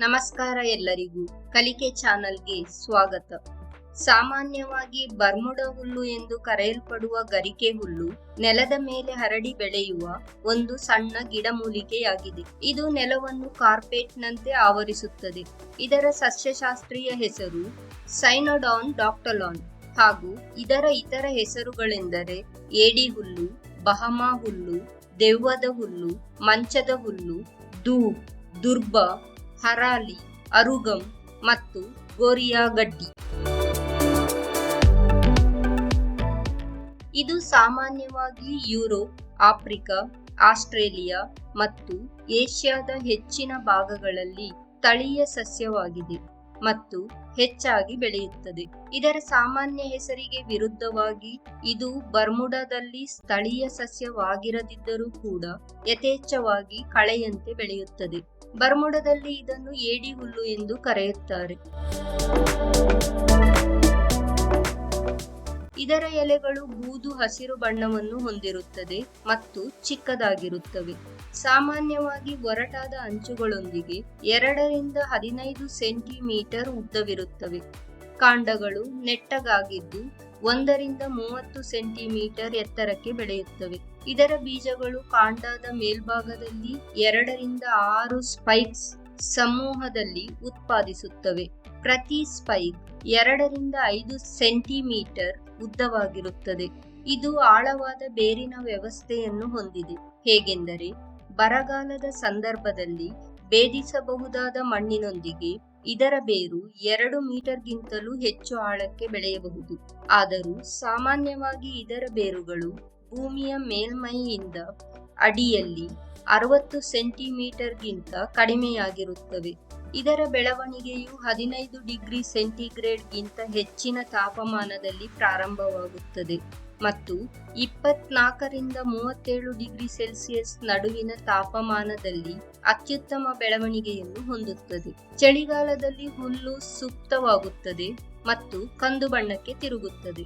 ನಮಸ್ಕಾರ ಎಲ್ಲರಿಗೂ. ಕಲಿಕೆ ಚಾನಲ್ಗೆ ಸ್ವಾಗತ. ಸಾಮಾನ್ಯವಾಗಿ ಬರ್ಮುಡ ಹುಲ್ಲು ಎಂದು ಕರೆಯಲ್ಪಡುವ ಗರಿಕೆ ಹುಲ್ಲು ನೆಲದ ಮೇಲೆ ಹರಡಿ ಬೆಳೆಯುವ ಒಂದು ಸಣ್ಣ ಗಿಡಮೂಲಿಕೆಯಾಗಿದೆ ಇದು ನೆಲವನ್ನು ಕಾರ್ಪೆಟ್ನಂತೆ ಆವರಿಸುತ್ತದೆ. ಇದರ ಸಸ್ಯಶಾಸ್ತ್ರೀಯ ಹೆಸರು ಸೈನೋಡಾನ್ ಡಾಕ್ಟಲಾನ್ ಹಾಗೂ ಇದರ ಇತರ ಹೆಸರುಗಳೆಂದರೆ ಏಡಿ ಹುಲ್ಲು, ಬಹಮಾ ಹುಲ್ಲು, ದೆವ್ವದ ಹುಲ್ಲು, ಮಂಚದ ಹುಲ್ಲು ದೂ ದುರ್ಬ ಹರಾಲಿ, ಅರುಗಂ ಮತ್ತು ಗೋರಿಯಾಗಡ್ಡಿ. ಇದು ಸಾಮಾನ್ಯವಾಗಿ ಯುರೋಪ್, ಆಫ್ರಿಕಾ, ಆಸ್ಟ್ರೇಲಿಯಾ ಮತ್ತು ಏಷ್ಯಾದ ಹೆಚ್ಚಿನ ಭಾಗಗಳಲ್ಲಿ ಸ್ಥಳೀಯ ಸಸ್ಯವಾಗಿದೆ ಮತ್ತು ಹೆಚ್ಚಾಗಿ ಬೆಳೆಯುತ್ತದೆ. ಇದರ ಸಾಮಾನ್ಯ ಹೆಸರಿಗೆ ವಿರುದ್ಧವಾಗಿ ಇದು ಬರ್ಮುಡಾದಲ್ಲಿ ಸ್ಥಳೀಯ ಸಸ್ಯವಾಗಿರದಿದ್ದರೂ ಕೂಡ ಯಥೇಚ್ಛವಾಗಿ ಕಳೆಯಂತೆ ಬೆಳೆಯುತ್ತದೆ. ಬರ್ಮುಡದಲ್ಲಿ ಇದನ್ನು ಏಡಿ ಹುಲ್ಲು ಎಂದು ಕರೆಯುತ್ತಾರೆ. ಇದರ ಎಲೆಗಳು ಬೂದು ಹಸಿರು ಬಣ್ಣವನ್ನು ಹೊಂದಿರುತ್ತದೆ ಮತ್ತು ಚಿಕ್ಕದಾಗಿರುತ್ತವೆ. ಸಾಮಾನ್ಯವಾಗಿ ಒರಟಾದ ಅಂಚುಗಳೊಂದಿಗೆ ಎರಡರಿಂದ ಹದಿನೈದು ಸೆಂಟಿಮೀಟರ್ ಉದ್ದವಿರುತ್ತವೆ. ಕಾಂಡಗಳು ನೆಟ್ಟಗಾಗಿದ್ದು ಒಂದರಿಂದ ಮೂವತ್ತು ಸೆಂಟಿಮೀಟರ್ ಎತ್ತರಕ್ಕೆ ಬೆಳೆಯುತ್ತವೆ. ಇದರ ಬೀಜಗಳು ಕಾಂಡದ ಮೇಲ್ಭಾಗದಲ್ಲಿ ಎರಡರಿಂದ ಆರು ಸ್ಪೈಕ್ಸ್ ಸಮೂಹದಲ್ಲಿ ಉತ್ಪಾದಿಸುತ್ತವೆ. ಪ್ರತಿ ಸ್ಪೈಕ್ ಎರಡರಿಂದ ಐದು ಸೆಂಟಿಮೀಟರ್ ಉದ್ದವಾಗಿರುತ್ತದೆ. ಇದು ಆಳವಾದ ಬೇರಿನ ವ್ಯವಸ್ಥೆಯನ್ನು ಹೊಂದಿದೆ. ಹೇಗೆಂದರೆ, ಬರಗಾಲದ ಸಂದರ್ಭದಲ್ಲಿ ಭೇದಿಸಬಹುದಾದ ಮಣ್ಣಿನೊಂದಿಗೆ ಇದರ ಬೇರು ಎರಡು ಮೀಟರ್ಗಿಂತಲೂ ಹೆಚ್ಚು ಆಳಕ್ಕೆ ಬೆಳೆಯಬಹುದು. ಆದರೂ ಸಾಮಾನ್ಯವಾಗಿ ಇದರ ಬೇರುಗಳು ಭೂಮಿಯ ಮೇಲ್ಮೈಯಿಂದ ಅಡಿಯಲ್ಲಿ ಅರವತ್ತು ಸೆಂಟಿಮೀಟರ್ಗಿಂತ ಕಡಿಮೆಯಾಗಿರುತ್ತವೆ. ಇದರ ಬೆಳವಣಿಗೆಯು ಹದಿನೈದು ಡಿಗ್ರಿ ಸೆಂಟಿಗ್ರೇಡ್ಗಿಂತ ಹೆಚ್ಚಿನ ತಾಪಮಾನದಲ್ಲಿ ಪ್ರಾರಂಭವಾಗುತ್ತದೆ. ಮತ್ತು ಇಪ್ಪತ್ನಾಲ್ಕರಿಂದ ಮೂವತ್ತೇಳು ಡಿಗ್ರಿ ಸೆಲ್ಸಿಯಸ್ ನಡುವಿನ ತಾಪಮಾನದಲ್ಲಿ ಅತ್ಯುತ್ತಮ ಬೆಳವಣಿಗೆಯನ್ನು ಹೊಂದುತ್ತದೆ. ಚಳಿಗಾಲದಲ್ಲಿ ಹುಲ್ಲು ಸುಪ್ತವಾಗುತ್ತದೆ ಮತ್ತು ಕಂದು ಬಣ್ಣಕ್ಕೆ ತಿರುಗುತ್ತದೆ.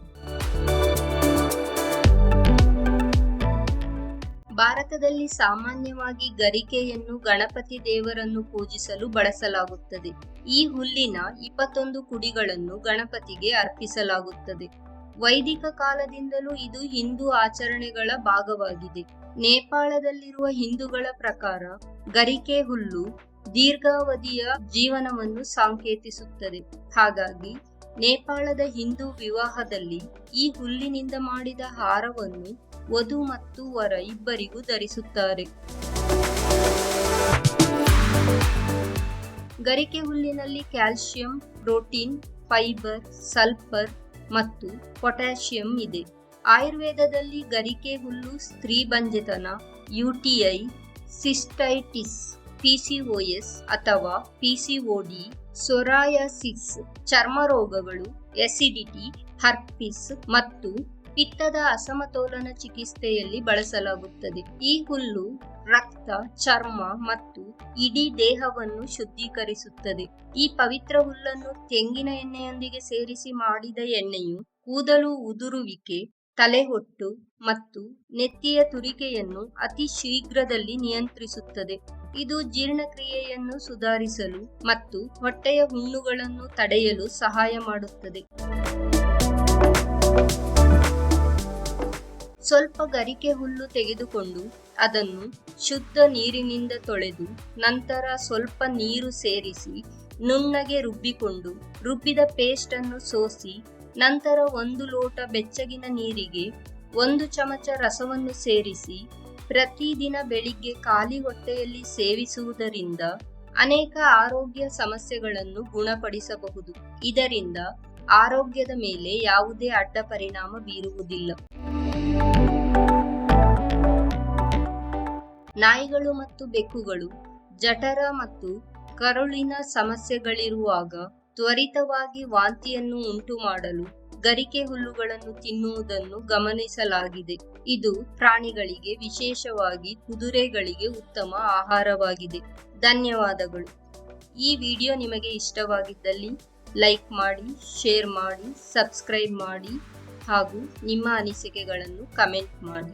ಭಾರತದಲ್ಲಿ ಸಾಮಾನ್ಯವಾಗಿ ಗರಿಕೆಯನ್ನು ಗಣಪತಿ ದೇವರನ್ನು ಪೂಜಿಸಲು ಬಳಸಲಾಗುತ್ತದೆ. ಈ ಹುಲ್ಲಿನ ಇಪ್ಪತ್ತೊಂದು ಕುಡಿಗಳನ್ನು ಗಣಪತಿಗೆ ಅರ್ಪಿಸಲಾಗುತ್ತದೆ. ವೈದಿಕ ಕಾಲದಿಂದಲೂ ಇದು ಹಿಂದೂ ಆಚರಣೆಗಳ ಭಾಗವಾಗಿದೆ. ನೇಪಾಳದಲ್ಲಿರುವ ಹಿಂದೂಗಳ ಪ್ರಕಾರ ಗರಿಕೆ ಹುಲ್ಲು ದೀರ್ಘಾವಧಿಯ ಜೀವನವನ್ನು ಸಾಂಕೇತಿಸುತ್ತದೆ. ಹಾಗಾಗಿ ನೇಪಾಳದ ಹಿಂದೂ ವಿವಾಹದಲ್ಲಿ ಈ ಹುಲ್ಲಿನಿಂದ ಮಾಡಿದ ಹಾರವನ್ನು ವಧು ಮತ್ತು ವರ ಇಬ್ಬರಿಗೂ ಧರಿಸುತ್ತಾರೆ. ಗರಿಕೆ ಹುಲ್ಲಿನಲ್ಲಿ ಕ್ಯಾಲ್ಸಿಯಂ ಪ್ರೋಟೀನ್, ಫೈಬರ್, ಸಲ್ಫರ್ ಮತ್ತು ಪೊಟ್ಯಾಷಿಯಂ ಇದೆ. ಆಯುರ್ವೇದದಲ್ಲಿ ಗರಿಕೆ ಹುಲ್ಲು, ಸ್ತ್ರೀ ಬಂಜೆತನ ಯುಟಿಐ ಸಿಸ್ಟೈಟಿಸ್ ಪಿಸಿಒಎಸ್ ಅಥವಾ ಪಿಸಿಒಡಿ ಸೊರಾಯಸಿಸ್ ಚರ್ಮ ರೋಗಗಳು ಎಸಿಡಿಟಿ, ಹರ್ಪಿಸ್ ಮತ್ತು ಪಿತ್ತದ ಅಸಮತೋಲನ ಚಿಕಿತ್ಸೆಯಲ್ಲಿ ಬಳಸಲಾಗುತ್ತದೆ. ಈ ಹುಲ್ಲು ರಕ್ತ, ಚರ್ಮ ಮತ್ತು ಇಡೀ ದೇಹವನ್ನು ಶುದ್ಧೀಕರಿಸುತ್ತದೆ. ಈ ಪವಿತ್ರ ಹುಲ್ಲನ್ನು ತೆಂಗಿನ ಎಣ್ಣೆಯೊಂದಿಗೆ ಸೇರಿಸಿ ಮಾಡಿದ ಎಣ್ಣೆಯು ಕೂದಲು ಉದುರುವಿಕೆ, ತಲೆಹೊಟ್ಟು ಮತ್ತು ನೆತ್ತಿಯ ತುರಿಕೆಯನ್ನು ಅತಿ ಶೀಘ್ರದಲ್ಲಿ ನಿಯಂತ್ರಿಸುತ್ತದೆ. ಇದು ಜೀರ್ಣಕ್ರಿಯೆಯನ್ನು ಸುಧಾರಿಸಲು ಮತ್ತು ಹೊಟ್ಟೆಯ ಹುಣ್ಣುಗಳನ್ನು ತಡೆಯಲು ಸಹಾಯ ಮಾಡುತ್ತದೆ. ಸ್ವಲ್ಪ ಗರಿಕೆ ಹುಲ್ಲು ತೆಗೆದುಕೊಂಡು ಅದನ್ನು ಶುದ್ಧ ನೀರಿನಿಂದ ತೊಳೆದು ನಂತರ ಸ್ವಲ್ಪ ನೀರು ಸೇರಿಸಿ ನುಣ್ಣಗೆ ರುಬ್ಬಿಕೊಂಡು ರುಬ್ಬಿದ ಪೇಸ್ಟ್ ಅನ್ನು ಸೋಸಿ ನಂತರ ಒಂದು ಲೋಟ ಬೆಚ್ಚಗಿನ ನೀರಿಗೆ ಒಂದು ಚಮಚ ರಸವನ್ನು ಸೇರಿಸಿ ಪ್ರತಿದಿನ ಬೆಳಿಗ್ಗೆ ಖಾಲಿ ಹೊಟ್ಟೆಯಲ್ಲಿ ಸೇವಿಸುವುದರಿಂದ ಅನೇಕ ಆರೋಗ್ಯ ಸಮಸ್ಯೆಗಳನ್ನು ಗುಣಪಡಿಸಬಹುದು. ಇದರಿಂದ ಆರೋಗ್ಯದ ಮೇಲೆ ಯಾವುದೇ ಅಡ್ಡ ಪರಿಣಾಮ ಬೀರುವುದಿಲ್ಲ. ನಾಯಿಗಳು ಮತ್ತು ಬೆಕ್ಕುಗಳು ಜಠರ ಮತ್ತು ಕರುಳಿನ ಸಮಸ್ಯೆಗಳಿರುವಾಗ ತ್ವರಿತವಾಗಿ ವಾಂತಿಯನ್ನು ಉಂಟು ಮಾಡಲು ಗರಿಕೆ ಹುಲ್ಲುಗಳನ್ನು ತಿನ್ನುವುದನ್ನು ಗಮನಿಸಲಾಗಿದೆ. ಇದು ಪ್ರಾಣಿಗಳಿಗೆ ವಿಶೇಷವಾಗಿ ಕುದುರೆಗಳಿಗೆ ಉತ್ತಮ ಆಹಾರವಾಗಿದೆ. ಧನ್ಯವಾದಗಳು. ಈ ವಿಡಿಯೋ ನಿಮಗೆ ಇಷ್ಟವಾಗಿದ್ದಲ್ಲಿ ಲೈಕ್ ಮಾಡಿ, ಶೇರ್ ಮಾಡಿ, ಸಬ್ಸ್ಕ್ರೈಬ್ ಮಾಡಿ. ಹಾಗೂ ನಿಮ್ಮ ಅನಿಸಿಕೆಗಳನ್ನು ಕಮೆಂಟ್ ಮಾಡಿ.